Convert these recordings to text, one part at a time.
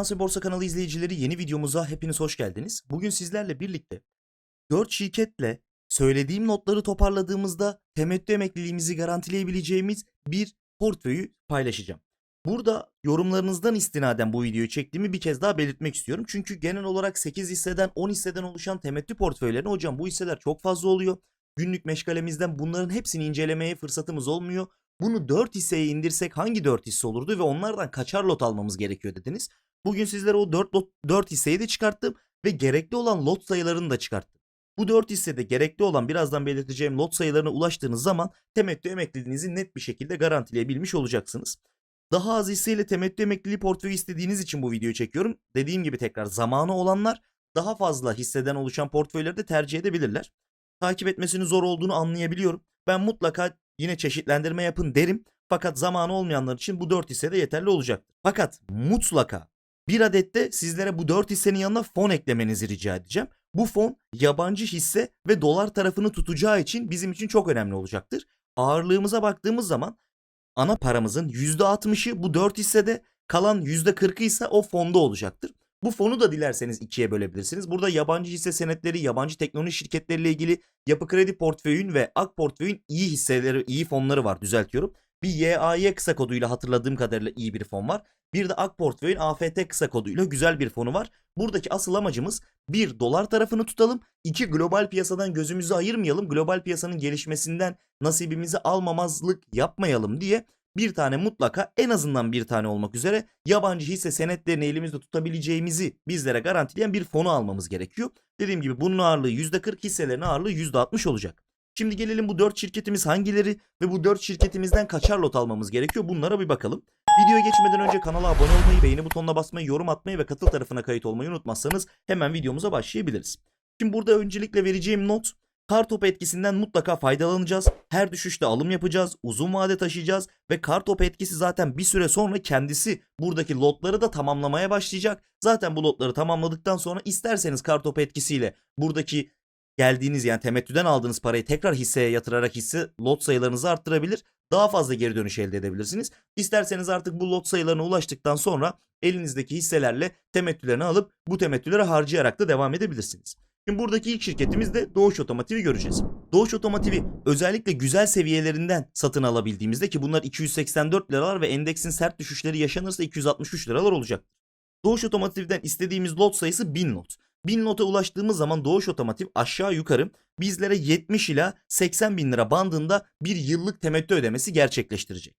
Finans ve Borsa kanalı izleyicileri yeni videomuza hepiniz hoş geldiniz. Bugün sizlerle birlikte 4 şirketle söylediğim notları toparladığımızda temettü emekliliğimizi garantileyebileceğimiz bir portföyü paylaşacağım. Burada yorumlarınızdan istinaden bu videoyu çektiğimi bir kez daha belirtmek istiyorum. Çünkü genel olarak 8 hisseden 10 hisseden oluşan temettü portföylerine hocam bu hisseler çok fazla oluyor. Günlük meşgalemizden bunların hepsini incelemeye fırsatımız olmuyor. Bunu 4 hisseye indirsek hangi 4 hisse olurdu ve onlardan kaçar lot almamız gerekiyor dediniz. Bugün sizlere o 4, lot, 4 hisseyi de çıkarttım ve gerekli olan lot sayılarını da çıkarttım. Bu 4 hissede gerekli olan birazdan belirteceğim lot sayılarına ulaştığınız zaman temettü emekliliğinizi net bir şekilde garantileyebilmiş olacaksınız. Daha az hisseyle temettü emekliliği portföyü istediğiniz için bu videoyu çekiyorum. Dediğim gibi tekrar zamanı olanlar daha fazla hisseden oluşan portföyleri de tercih edebilirler. Takip etmesinin zor olduğunu anlayabiliyorum. Ben mutlaka yine çeşitlendirme yapın derim. Fakat zamanı olmayanlar için bu 4 hisse de yeterli olacaktır. Fakat mutlaka bir adette sizlere bu 4 hissenin yanına fon eklemenizi rica edeceğim. Bu fon yabancı hisse ve dolar tarafını tutacağı için bizim için çok önemli olacaktır. Ağırlığımıza baktığımız zaman ana paramızın %60'ı bu 4 hissede kalan %40'ı ise o fonda olacaktır. Bu fonu da dilerseniz ikiye bölebilirsiniz. Burada yabancı hisse senetleri, yabancı teknoloji şirketleriyle ilgili yapı kredi portföyün ve ak portföyün iyi hisseleri, iyi fonları var düzeltiyorum. Bir YAY kısa koduyla hatırladığım kadarıyla iyi bir fon var. Bir de ak portföyün AFT kısa koduyla güzel bir fonu var. Buradaki asıl amacımız bir dolar tarafını tutalım. iki global piyasadan gözümüzü ayırmayalım. Global piyasanın gelişmesinden nasibimizi almamazlık yapmayalım diye bir tane mutlaka en azından bir tane olmak üzere yabancı hisse senetlerini elimizde tutabileceğimizi bizlere garantileyen bir fonu almamız gerekiyor. Dediğim gibi bunun ağırlığı %40 hisselerin ağırlığı %60 olacak. Şimdi gelelim bu 4 şirketimiz hangileri ve bu 4 şirketimizden kaçar lot almamız gerekiyor bunlara bir bakalım. Videoya geçmeden önce kanala abone olmayı, beğeni butonuna basmayı, yorum atmayı ve katıl tarafına kayıt olmayı unutmazsanız hemen videomuza başlayabiliriz. Şimdi burada öncelikle vereceğim not Kar topu etkisinden mutlaka faydalanacağız. Her düşüşte alım yapacağız. Uzun vade taşıyacağız. Ve kar topu etkisi zaten bir süre sonra kendisi buradaki lotları da tamamlamaya başlayacak. Zaten bu lotları tamamladıktan sonra isterseniz kar topu etkisiyle buradaki geldiğiniz yani temettüden aldığınız parayı tekrar hisseye yatırarak hisse lot sayılarınızı arttırabilir. Daha fazla geri dönüş elde edebilirsiniz. İsterseniz artık bu lot sayılarına ulaştıktan sonra elinizdeki hisselerle temettülerini alıp bu temettüleri harcayarak da devam edebilirsiniz. Şimdi buradaki ilk şirketimiz de Doğuş Otomotiv'i göreceğiz. Doğuş Otomotiv'i özellikle güzel seviyelerinden satın alabildiğimizde ki bunlar 284 liralar ve endeksin sert düşüşleri yaşanırsa 263 liralar olacak. Doğuş Otomotiv'den istediğimiz lot sayısı 1000 lot. 1000 lota ulaştığımız zaman Doğuş Otomotiv aşağı yukarı bizlere 70 ila 80 bin lira bandında bir yıllık temettü ödemesi gerçekleştirecek.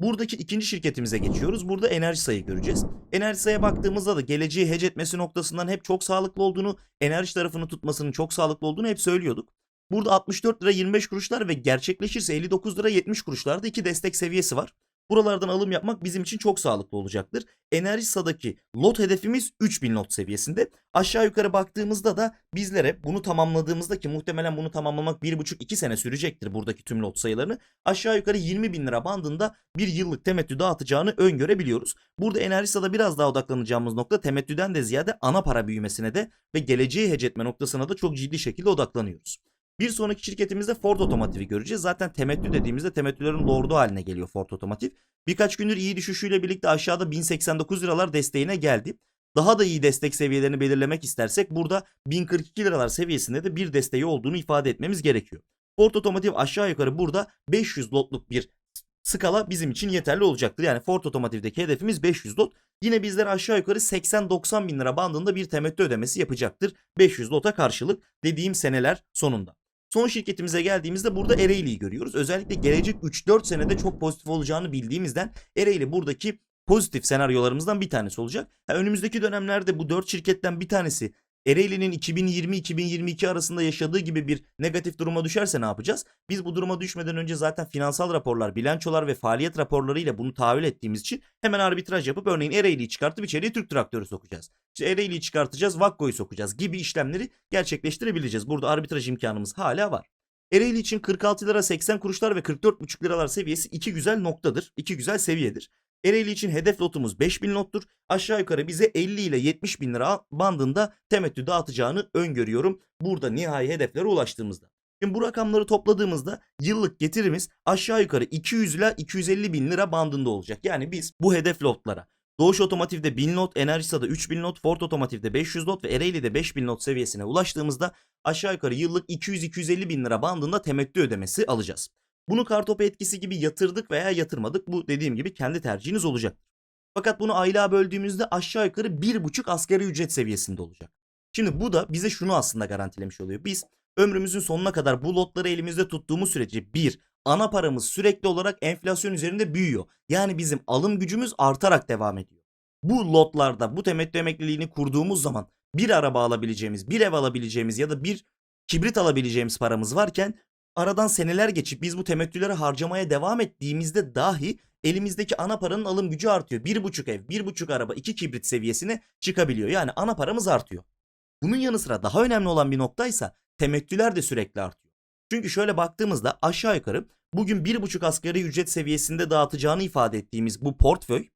Buradaki ikinci şirketimize geçiyoruz. Burada enerji sayı göreceğiz. Enerji sayıya baktığımızda da geleceği hece etmesi noktasından hep çok sağlıklı olduğunu, enerji tarafını tutmasının çok sağlıklı olduğunu hep söylüyorduk. Burada 64 lira 25 kuruşlar ve gerçekleşirse 59 lira 70 kuruşlarda iki destek seviyesi var. Buralardan alım yapmak bizim için çok sağlıklı olacaktır. Enerjisa'daki lot hedefimiz 3000 lot seviyesinde. Aşağı yukarı baktığımızda da bizlere bunu tamamladığımızda ki muhtemelen bunu tamamlamak 1,5-2 sene sürecektir buradaki tüm lot sayılarını. Aşağı yukarı 20 bin lira bandında bir yıllık temettü dağıtacağını öngörebiliyoruz. Burada Enerjisa'da biraz daha odaklanacağımız nokta temettüden de ziyade ana para büyümesine de ve geleceği hece etme noktasına da çok ciddi şekilde odaklanıyoruz. Bir sonraki şirketimizde Ford Otomotiv'i göreceğiz. Zaten temettü dediğimizde temettülerin lordu haline geliyor Ford Otomotiv. Birkaç gündür iyi düşüşüyle birlikte aşağıda 1089 liralar desteğine geldi. Daha da iyi destek seviyelerini belirlemek istersek burada 1042 liralar seviyesinde de bir desteği olduğunu ifade etmemiz gerekiyor. Ford Otomotiv aşağı yukarı burada 500 lotluk bir skala bizim için yeterli olacaktır. Yani Ford Otomotiv'deki hedefimiz 500 lot. Yine bizlere aşağı yukarı 80-90 bin lira bandında bir temettü ödemesi yapacaktır. 500 lota karşılık dediğim seneler sonunda. Son şirketimize geldiğimizde burada Ereğli'yi görüyoruz. Özellikle gelecek 3-4 senede çok pozitif olacağını bildiğimizden Ereğli buradaki pozitif senaryolarımızdan bir tanesi olacak. Ha, önümüzdeki dönemlerde bu 4 şirketten bir tanesi Ereğli'nin 2020-2022 arasında yaşadığı gibi bir negatif duruma düşerse ne yapacağız? Biz bu duruma düşmeden önce zaten finansal raporlar, bilançolar ve faaliyet raporları ile bunu tahayyül ettiğimiz için hemen arbitraj yapıp örneğin Ereğli'yi çıkartıp içeriye Türk traktörü sokacağız. İşte Ereğli'yi çıkartacağız, Vakko'yu sokacağız gibi işlemleri gerçekleştirebileceğiz. Burada arbitraj imkanımız hala var. Ereğli için 46 lira 80 kuruşlar ve 44,5 liralar seviyesi iki güzel noktadır. iki güzel seviyedir. Ereğli için hedef lotumuz 5000 lottur. Aşağı yukarı bize 50 ile 70 bin lira bandında temettü dağıtacağını öngörüyorum. Burada nihai hedeflere ulaştığımızda. Şimdi bu rakamları topladığımızda yıllık getirimiz aşağı yukarı 200 ile 250 bin lira bandında olacak. Yani biz bu hedef lotlara Doğuş Otomotiv'de 1000 lot, Enerjisa'da 3000 lot, Ford Otomotiv'de 500 lot ve Ereğli'de 5000 lot seviyesine ulaştığımızda aşağı yukarı yıllık 200-250 bin lira bandında temettü ödemesi alacağız. Bunu kartopu etkisi gibi yatırdık veya yatırmadık. Bu dediğim gibi kendi tercihiniz olacak. Fakat bunu aylığa böldüğümüzde aşağı yukarı 1,5 asgari ücret seviyesinde olacak. Şimdi bu da bize şunu aslında garantilemiş oluyor. Biz ömrümüzün sonuna kadar bu lotları elimizde tuttuğumuz sürece bir ana paramız sürekli olarak enflasyon üzerinde büyüyor. Yani bizim alım gücümüz artarak devam ediyor. Bu lotlarda bu temettü emekliliğini kurduğumuz zaman bir araba alabileceğimiz, bir ev alabileceğimiz ya da bir kibrit alabileceğimiz paramız varken aradan seneler geçip biz bu temettüleri harcamaya devam ettiğimizde dahi elimizdeki ana paranın alım gücü artıyor. Bir buçuk ev, bir buçuk araba, iki kibrit seviyesine çıkabiliyor. Yani ana paramız artıyor. Bunun yanı sıra daha önemli olan bir noktaysa temettüler de sürekli artıyor. Çünkü şöyle baktığımızda aşağı yukarı bugün bir buçuk asgari ücret seviyesinde dağıtacağını ifade ettiğimiz bu portföy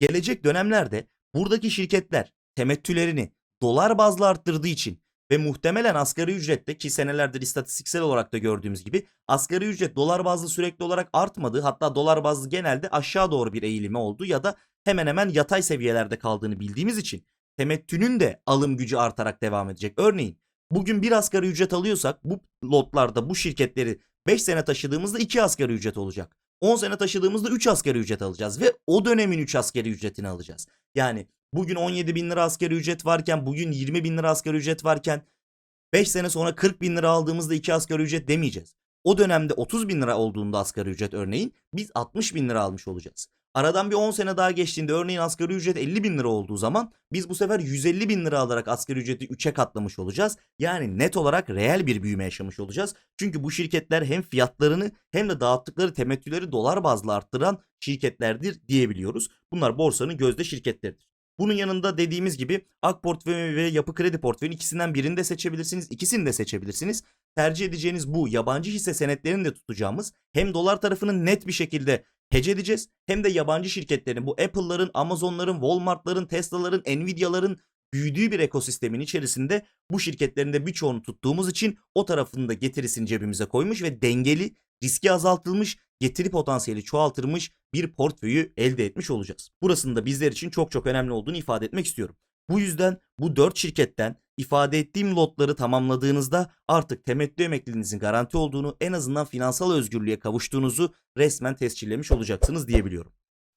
gelecek dönemlerde buradaki şirketler temettülerini dolar bazlı arttırdığı için ve muhtemelen asgari ücrette ki senelerdir istatistiksel olarak da gördüğümüz gibi asgari ücret dolar bazlı sürekli olarak artmadı. Hatta dolar bazlı genelde aşağı doğru bir eğilimi oldu ya da hemen hemen yatay seviyelerde kaldığını bildiğimiz için temettünün de alım gücü artarak devam edecek. Örneğin bugün bir asgari ücret alıyorsak bu lotlarda bu şirketleri 5 sene taşıdığımızda 2 asgari ücret olacak. 10 sene taşıdığımızda 3 asgari ücret alacağız ve o dönemin 3 asgari ücretini alacağız. Yani bugün 17 bin lira asgari ücret varken bugün 20 bin lira asgari ücret varken 5 sene sonra 40 bin lira aldığımızda 2 asgari ücret demeyeceğiz. O dönemde 30 bin lira olduğunda asgari ücret örneğin biz 60 bin lira almış olacağız. Aradan bir 10 sene daha geçtiğinde örneğin asgari ücret 50 bin lira olduğu zaman biz bu sefer 150 bin lira alarak asgari ücreti 3'e katlamış olacağız. Yani net olarak reel bir büyüme yaşamış olacağız. Çünkü bu şirketler hem fiyatlarını hem de dağıttıkları temettüleri dolar bazlı arttıran şirketlerdir diyebiliyoruz. Bunlar borsanın gözde şirketleridir. Bunun yanında dediğimiz gibi Ak portföyü ve Yapı Kredi portföyünün ikisinden birini de seçebilirsiniz, ikisini de seçebilirsiniz. Tercih edeceğiniz bu yabancı hisse senetlerini de tutacağımız hem dolar tarafını net bir şekilde hedge edeceğiz hem de yabancı şirketlerin bu Apple'ların, Amazon'ların, Walmart'ların, Tesla'ların, Nvidia'ların büyüdüğü bir ekosistemin içerisinde bu şirketlerin de birçoğunu tuttuğumuz için o tarafını da getirisini cebimize koymuş ve dengeli, riski azaltılmış, getiri potansiyeli çoğaltılmış bir portföyü elde etmiş olacağız. Burasının da bizler için çok çok önemli olduğunu ifade etmek istiyorum. Bu yüzden bu 4 şirketten ifade ettiğim lotları tamamladığınızda artık temettü emekliliğinizin garanti olduğunu en azından finansal özgürlüğe kavuştuğunuzu resmen tescillemiş olacaksınız diyebiliyorum.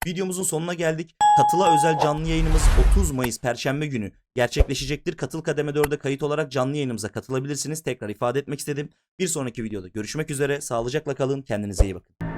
Videomuzun sonuna geldik. Katıla özel canlı yayınımız 30 Mayıs Perşembe günü gerçekleşecektir. Katıl kademe 4'e kayıt olarak canlı yayınımıza katılabilirsiniz. Tekrar ifade etmek istedim. Bir sonraki videoda görüşmek üzere. Sağlıcakla kalın. Kendinize iyi bakın.